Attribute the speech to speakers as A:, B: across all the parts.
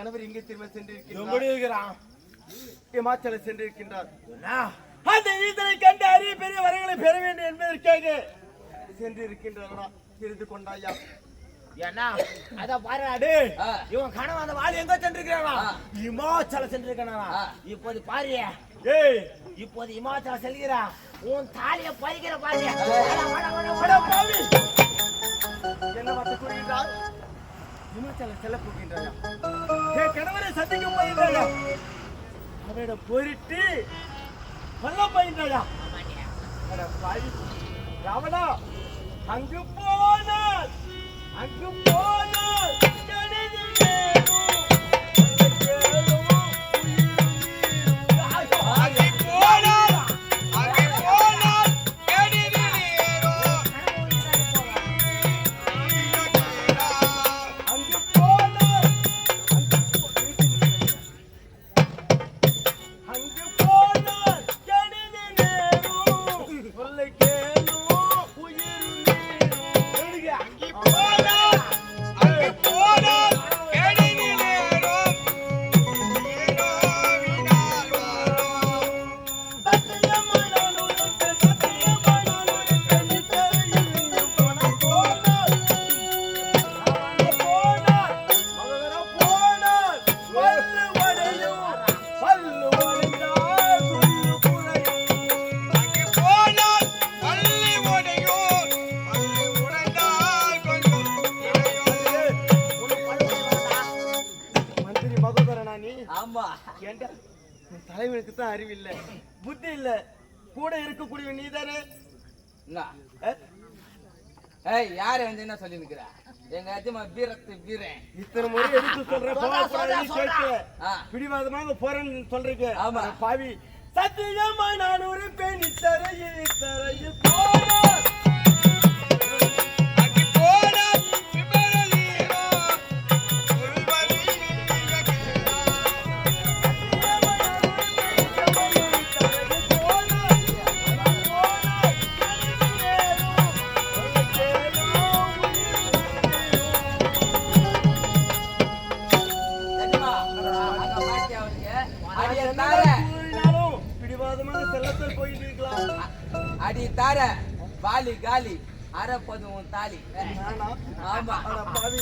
A: கணவர் இங்கே திரும்ப சென்றிருக்கிறார் இமாச்சல சென்றிருக்கின்றார். அந்த ஈசனை கண்டு அரிய பெரிய வரங்களை பெற வேண்டும் என்பதற்காக சென்றிருக்கின்றா தெரிந்து கொண்டாயா?
B: என்ன? அத டேய் இவன் கனவு அந்த வாள் எங்க சென்றிருக்கானா இமாச்சல சென்றிருக்கானா இப்போது பாரு.
A: ஏய்.
B: இப்போது இமாச்சல செல்கிறா. உன் தாலிய பறிக்கிற பாரு!
A: என்ன வார்த்தை கூறுகின்றார் இமாச்சல செல்ல போகின்றாயா என் கணவரை சந்திக்க போகின்றாயா அவரிடம் போரிட்டு கொல்ல போகின்றாயா அட ராவணா அங்கு போனால் அங்கு போனால். தலைவனுக்கு தான் அறிவில்லை புத்தி இல்ல. கூட இருக்கக்கூடிய
C: என்ன?
A: அஹ்,
C: ஏய் யாரு வந்து என்ன சொல்லி நிக்கிற எங்க அஜமா வீரத்து வீரன்.
A: இத்தனை முறை எடுத்து சொல்றேன். பிடிவாதமாக போறேன்னு சொல்றீங்க.
C: ஆமா.
A: பாவி. சத்தியமா நான் ஒரு பெண் இத்தரையில் இத்தரையில் போனார்
C: அடி தார. வாலி காலி. அரைப்பது உன் தாலி. ஆமா.
A: அட பாவி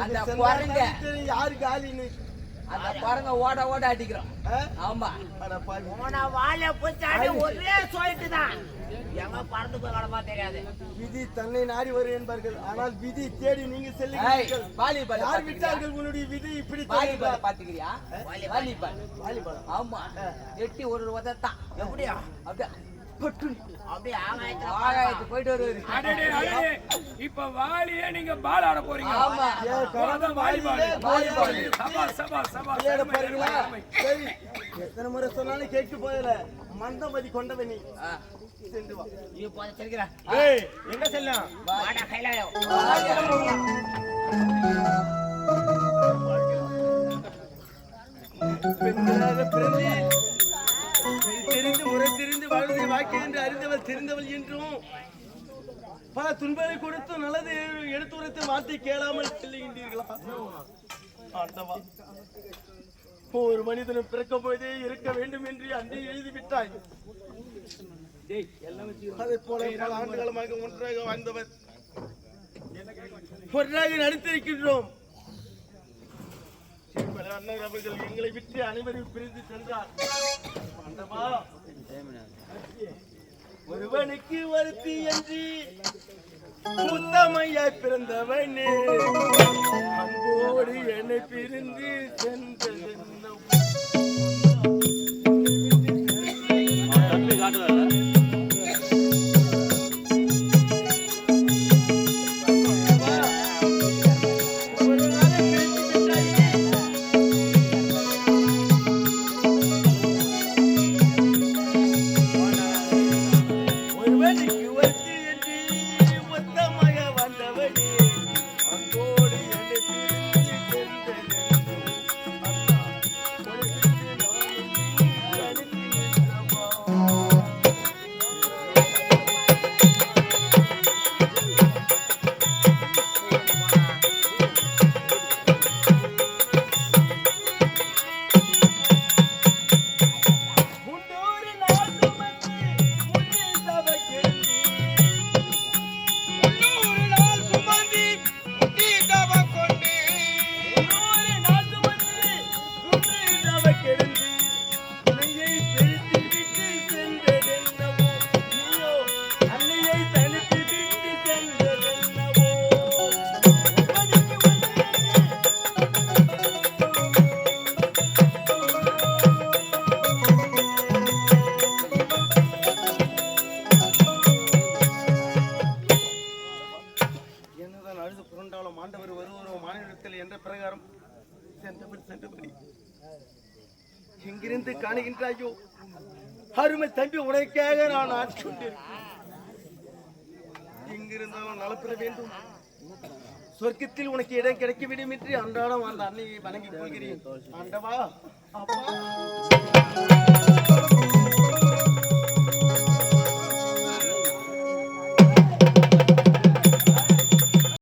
C: அந்த குரங்க.
A: குரங்க யாரு காலின்னு?
C: அந்த பாருங்க ஓட ஓட அடிக்கிறோம்? ஆமா.
A: அட பாவி.
B: உன வாழ புச்சாடி ஒரே சொல்லிட்டு தான். எங்க பறந்து போய் கடமா தெரியாது.
A: விதி தன்னை நாடி வரும் என்பார்கள். ஆனால் விதி தேடி நீங்க செல்லுங்கள்
C: வாலிபால்
A: யார்? விட்டார்கள் உன்னுடைய விதி இப்படி
C: வாலிபால் பாத்துக்கிறியா வாலிபால்.
A: வாலிபால்.
C: ஆமா. எட்டி ஒரு உதத்தான்.
B: எப்படியா?
C: அப்படியே. பட்டுன்னு
B: அப்படியே ஆகாயத்துல
C: ஆகாயத்துக்கு போயிட்டு வருவாரு.
D: அடடே, அடடே. இப்ப வாலியே நீங்க பால் ஆட போறீங்க.
C: ஆமா.
D: அதான் வாலிபால்.
A: வாலிபால்.
D: சபா சபா சபா.
A: சரி எத்தனை முறை சொன்னாலும் கேட்டு போயல. மந்தமதி கொண்டவன் நீ. சென்று வா.
B: இப்போ செல்கிறா
A: ஏய் எங்க செல்லாம்?
B: வாடா கைலாயம்
A: வாழ்வதை வாக்கி என்று அறிந்தவள் தெரிந்தவள் என்றும் பல துன்பங்களை கொடுத்து நல்லது எடுத்துரைத்து வார்த்தை கேளாமல் செல்லுகின்றீர்களா? ஆண்டவா ஒரு மனிதனும் பிறக்கும் போதே இருக்க வேண்டும் என்று அன்றே எழுதிவிட்டாய் அதை போல பல ஆண்டுகளமாக ஒன்றாக வாழ்ந்தவர். ஒன்றாக நடித்திருக்கின்றோம். அண்ணன் அவர்கள் எங்களை விட்டு அனைவரும் பிரிந்து சென்றார் ஆண்டவா, ஒருவனுக்கு வருத்தி என்று உத்தமையாய் பிறந்தவனே. அன்போடு என்னை பிரிந்து சென்றது ஒரு என்ற பிரகாரம் சென்றபடி சென்றபடி எங்கிருந்து காணுகின்றாயோ? அருமை தம்பி உனக்காக நான் ஆட்கொண்டிருக்கிறேன் எங்கிருந்தாலும் நலப்பெற வேண்டும். சொர்க்கத்தில் உனக்கு இடம் கிடைக்கவிடும் என்று அன்றாடம் அந்த அன்னையை வணங்கிக் கொள்கிறேன். ஆண்டவா அப்பா.